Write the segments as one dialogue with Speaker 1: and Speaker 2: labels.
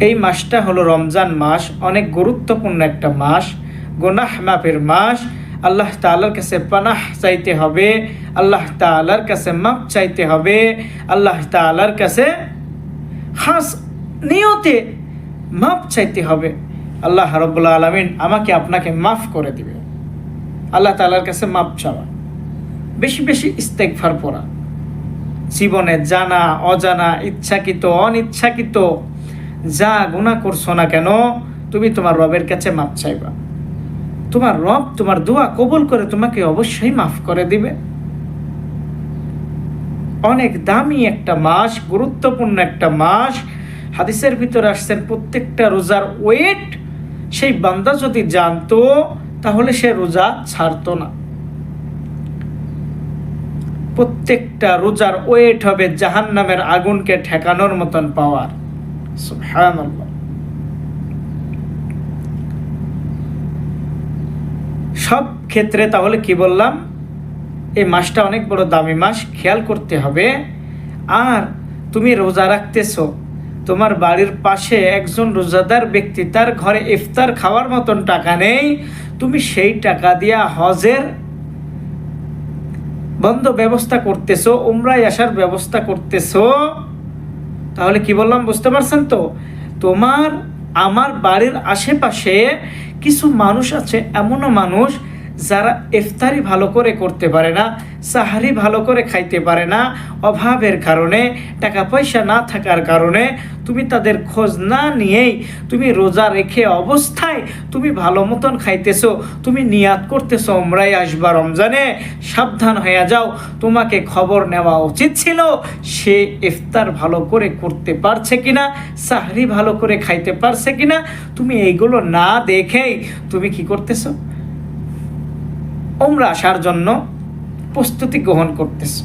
Speaker 1: এই মাসটা হলো রমজান মাস, অনেক গুরুত্বপূর্ণ একটা মাস, গোনাহ মাপের মাস। আল্লাহ তাআলার কাছে পানাহ চাইতে হবে, আল্লাহ তাআলার কাছে মাপ চাইতে হবে, আল্লাহ তাআলার কাছে খাস নিয়তে মাপ চাইতে হবে। আল্লাহ রব্বুল্লা আলমিন আমাকে আপনাকে মাফ করে দিবে। আল্লাহ তালার কাছে মাপ চাওয়া। বেশি বেশি ইস্তেকফার পড়া। জীবনে জানা, অজানা, ইচ্ছাকৃত, অনিচ্ছাকৃত যা গুণা করছ না কেন, তুমি তোমার রবের কাছে মাপ চাইবা। তোমার রব তোমার দোয়া কবুল করে তোমাকে অবশ্যই মাফ করে দিবে। অনেক দামি একটা মাস, গুরুত্বপূর্ণ একটা মাস। হাদিসের ভিতরে আসছেন, প্রত্যেকটা রোজার ওয়েট সেই বান্দা যদি জানতো, তাহলে সে রোজা ছাড়তো না। প্রত্যেকটা রোজার ওয়েট হবে জাহান নামের আগুনকে ঠেকানোর মতন পাওয়ার সুবহানাল্লাহ। সব ক্ষেত্রে তাহলে কি বললাম? এই মাসটা অনেক বড় দামি মাস, খেয়াল করতে হবে। আর তুমি রোজা রাখতেছো, তোমার বাড়ির পাশে একজন রোজাদার ব্যক্তি, তার ঘরে ইফতার খাওয়ার মতন টাকা নেই, তুমি সেই টাকা দিয়া হজের বন্ধ ব্যবস্থা করতেছো, উমরায় আসার ব্যবস্থা করতেছো। তাহলে কি বললাম, বুঝতে পারছেন তো? তোমার, আমার বাড়ির আশেপাশে কিছু মানুষ আছে, এমনও মানুষ যারা ইফতারি ভালো করে করতে পারে না, সাহারি ভালো করে খাইতে পারে না, অভাবের কারণে, টাকা পয়সা না থাকার কারণে তুমি তাদের খোঁজ না নিয়েই তুমি রোজা রেখে অবস্থায় তুমি ভালো মতন খাইতেছো, তুমি নিয়াত করতেছো ওমরাই আসবা রমজানে, সাবধান হয়ে যাও। তোমাকে খবর নেওয়া উচিত ছিল সে ইফতার ভালো করে করতে পারছে কিনা, সাহরি ভালো করে খাইতে পারছে কিনা, তুমি এইগুলো না দেখেই তুমি কি করতেছো? ওমরা আসার জন্য প্রস্তুতি গ্রহণ করতেছ।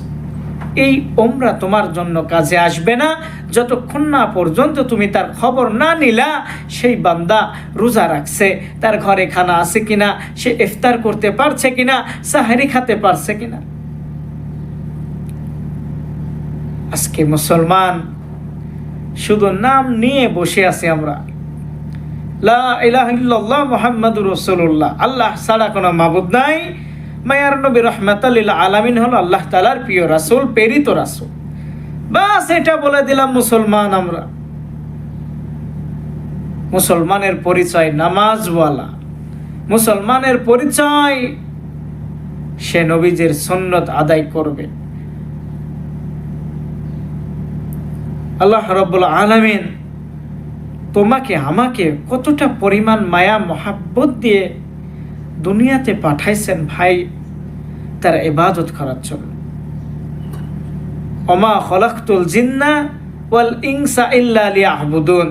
Speaker 1: এই ওমরা তোমার জন্য কাজে আসবে না। যতক্ষণ না পর্যন্ত তুমি তার খবর না নিলা, সেই বান্দা রোজা রাখছে। তার ঘরে খানা আছে কিনা, সে ইফতার করতে পারছে কিনা, সাহারি খাতে পারছে কিনা। আজকে মুসলমান শুধু নাম নিয়ে বসে আছি আমরা। লা ইলাহা মুহাম্মাদুর রাসূলুল্লাহ। আল্লাহ ছাড়া কোনো মাবুদ নাই। মায়ার নবী রহমাতাল্লিল আলামিন হলো আল্লাহ তালার প্রিয় রাসুল, প্রেরিত রাসুল। বাস এটা বলে দিলাম মুসলমান আমরা। মুসলমানের পরিচয় নামাজওয়ালা। মুসলমানের পরিচয় সে নবীজের সুন্নত আদায় করবে। আল্লাহ রব্বুল আলামিন তোমাকে, আমাকে কতটা পরিমাণ মায়া, মহাব্বত দিয়ে দুনিয়াতে পাঠাইছেন ভাই, তার এবাদত করার জন্য। অমা খলাকতুল জিন্না ওয়াল ইনসা ইল্লা লিয়াহবুদুন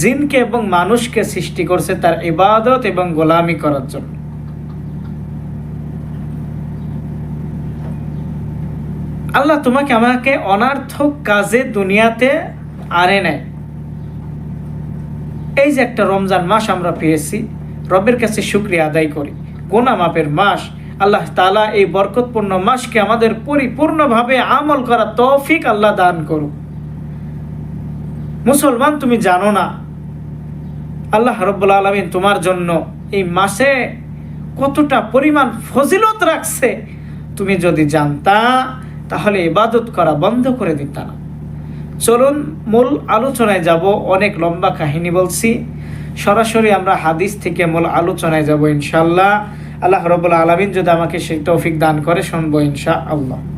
Speaker 1: জিনকে এবং মানুষকে সৃষ্টি করছে তার ইবাদত এবং গোলামি করার জন্য। আল্লাহ তোমাকে আমাকে অনার্থক কাজে দুনিয়াতে আনে নেয় এই যে একটা রমজান মাস আমরা পেয়েছি রবের কাছে শুক্রিয়া আদায় করি। গোনা মাপের মাস, আল্লাহ তালা এই বরকতপূর্ণ মাসকে আমাদের পরিপূর্ণভাবে আমল করা তৌফিক আল্লাহ দান করুক। মুসলমান, তুমি জানো না, আল্লাহ রব্বুল আলমিন তোমার জন্য এই মাসে কতটা পরিমাণ ফজিলত রাখছে। তুমি যদি জানতা, তাহলে ইবাদত করা বন্ধ করে দিতা না। চলুন, মূল আলোচনায় যাব, অনেক লম্বা কাহিনী বলছি। সরাসরি আমরা হাদিস থেকে মূল আলোচনায় যাব ইনশাল্লাহ আল্লাহ রবুল্লা আলমিন যদি আমাকে সেই তৌফিক দান করে, শুনব ইনশা আল্লাহ